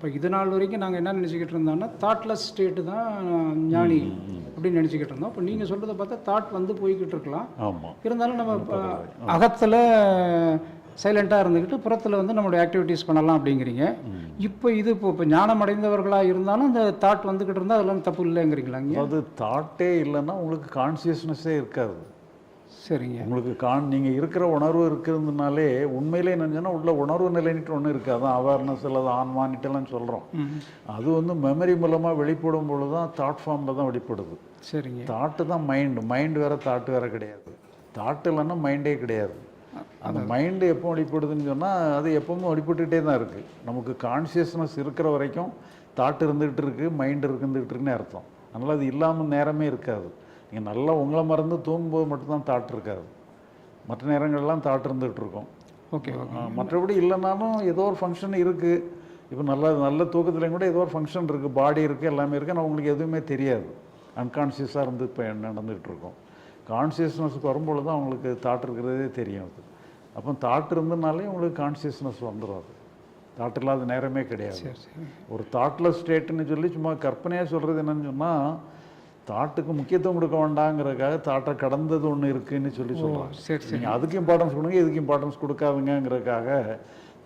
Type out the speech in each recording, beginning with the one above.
இப்போ இது நாள் வரைக்கும் நாங்கள் என்ன நினச்சிக்கிட்டு இருந்தோம்னா தாட்லெஸ் ஸ்டேட்டு தான் ஞானி அப்படின்னு நினச்சிக்கிட்டு இருந்தோம். இப்போ நீங்கள் சொல்கிறத பார்த்தா தாட் வந்து போய்கிட்டு இருக்கலாம். இருந்தாலும் நம்ம இப்போ அகத்தில் சைலண்ட்டாக இருந்துக்கிட்டு புறத்தில் வந்து நம்மளுடைய ஆக்டிவிட்டீஸ் பண்ணலாம் அப்படிங்கிறீங்க. இப்போ இது இப்போ இப்போ ஞானம் அடைந்தவர்களாக இருந்தாலும் இந்த தாட் வந்துக்கிட்டு இருந்தால் அதெல்லாம் தப்பு இல்லைங்கிறீங்களாங்க அதாவது தாட்டே இல்லைன்னா உங்களுக்கு கான்சியஸ்னஸே இருக்காது. சரிங்க. உங்களுக்கு கான் நீங்கள் இருக்கிற உணர்வு இருக்கிறதுனாலே உண்மையிலே என்னன்னா உள்ள உணர்வு நிலைன்ட்டு ஒன்று இருக்குது. அதான் அவேர்னஸ் அல்லது ஆன்மானிட்டெல்லாம் சொல்கிறோம் அது வந்து மெமரி மூலமாக வெளிப்படும் பொழுது தான் தாட் ஃபார்மில் தான் வெளிப்படுது. சரிங்க. தாட்டு தான் மைண்டு மைண்டு வேற தாட்டு வேற கிடையாது. தாட்டு இல்லைன்னா மைண்டே கிடையாது. அந்த மைண்டு எப்போ வெளிப்படுதுன்னு சொன்னால் அது எப்பவும் வெளிப்பட்டுக்கிட்டே தான் இருக்குது நமக்கு கான்சியஸ்னஸ் இருக்கிற வரைக்கும் தாட் இருந்துகிட்டு இருக்கு மைண்டு இருந்துகிட்டு இருக்குன்னு அர்த்தம். அதனால் அது இல்லாமல் நேரமே இருக்காது. நீங்கள் நல்லா உங்களை மறந்து தூங்கும்போது மட்டும்தான் தாட் இருக்காது. மற்ற நேரங்கள்லாம் தாட் இருந்துகிட்டு இருக்கும். ஓகே மற்றபடி இல்லைனாலும் ஏதோ ஒரு ஃபங்க்ஷன் இருக்குது இப்போ நல்ல நல்ல தூக்கத்துலேயும் கூட ஏதோ ஒரு ஃபங்க்ஷன் இருக்குது பாடி இருக்குது எல்லாமே இருக்குது ஆனால் உங்களுக்கு எதுவுமே தெரியாது. அன்கான்ஷியஸாக இருந்து இப்போ நடந்துகிட்டு இருக்கோம். கான்சியஸ்னஸ்க்கு வரும்பொழுது தான் அவங்களுக்கு தாட் இருக்கிறதே தெரியும் அது. அப்போ தாட் இருந்தனாலே உங்களுக்கு கான்சியஸ்னஸ் வந்துடும் அது. தாட் இல்லாத நேரமே கிடையாது. ஒரு தாட்லெஸ் ஸ்டேட்டுன்னு சொல்லி சும்மா கற்பனையாக சொல்கிறது என்னன்னு சொன்னால் தாட்டுக்கு முக்கியத்துவம் கொடுக்க வேண்டாங்கிறதுக்காக தாட்டை கடந்தது ஒன்று இருக்குன்னு சொல்லி சொல்கிறாங்க சரி சரி. நீங்கள் அதுக்கு இம்பார்ட்டன்ஸ் கொடுங்க இதுக்கு இம்பார்ட்டன்ஸ் கொடுக்காதுங்கிறதுக்காக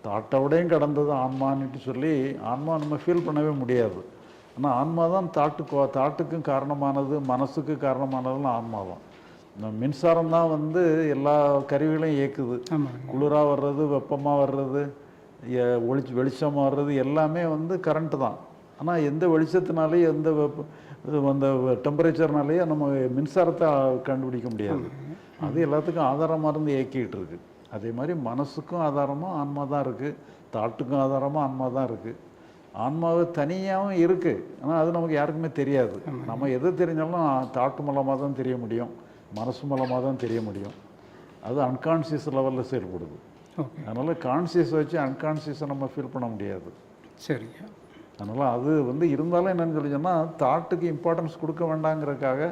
தாட்டோடையும் கடந்தது ஆன்மான்னுட்டு சொல்லி ஆன்மா நம்ம ஃபீல் பண்ணவே முடியாது. ஆனால் ஆன்மா தான் தாட்டுக்கு தாட்டுக்கும் காரணமானது மனசுக்கு காரணமானதுலாம் ஆன்மா தான் இந்த மின்சாரம் தான் வந்து எல்லா கருவிகளையும் இயக்குது. குளிராக வர்றது வெப்பமாக வர்றது ஒளிச்சு வெளிச்சமாக வர்றது எல்லாமே வந்து கரண்ட்டு தான். ஆனால் எந்த வெளிச்சத்தினாலேயும் எந்த அந்த டெம்பரேச்சர்னாலேயும் நம்ம மின்சாரத்தை கண்டுபிடிக்க முடியாது. அது எல்லாத்துக்கும் ஆதாரமாக இருந்து இயக்கிட்டு இருக்கு. அதே மாதிரி மனசுக்கும் ஆதாரமாக ஆன்மா தான் இருக்குது தாட்டுக்கும் ஆதாரமாக ஆன்மா தான் இருக்குது ஆன்மாவு தனியாகவும் இருக்குது ஆனால் அது நமக்கு யாருக்குமே தெரியாது. நம்ம எது தெரிஞ்சாலும் தாட்டு மூலமாக தான் தெரிய முடியும். மனசு மூலமாக தான் தெரிய முடியும். அது அன்கான்சியஸ் லெவலில் செயல்படுது. அதனால் கான்சியஸ் வச்சு அன்கான்சியஸை நம்ம ஃபீல் பண்ண முடியாது. சரிங்க. அதனால் அது வந்து இருந்தாலும் என்னன்னு சொல்லி சொன்னால் தாட்டுக்கு இம்பார்ட்டன்ஸ் கொடுக்க வேண்டாங்கிறதுக்காக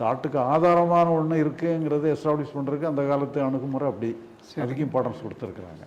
தாட்டுக்கு ஆதாரமான ஒன்று இருக்குங்கிறத எஸ்டாப்ளிஷ் பண்ணுறதுக்கு அந்த காலத்து அணுகுமுறை அப்படி. அதுக்கு இம்பார்ட்டன்ஸ் கொடுத்துருக்குறாங்க.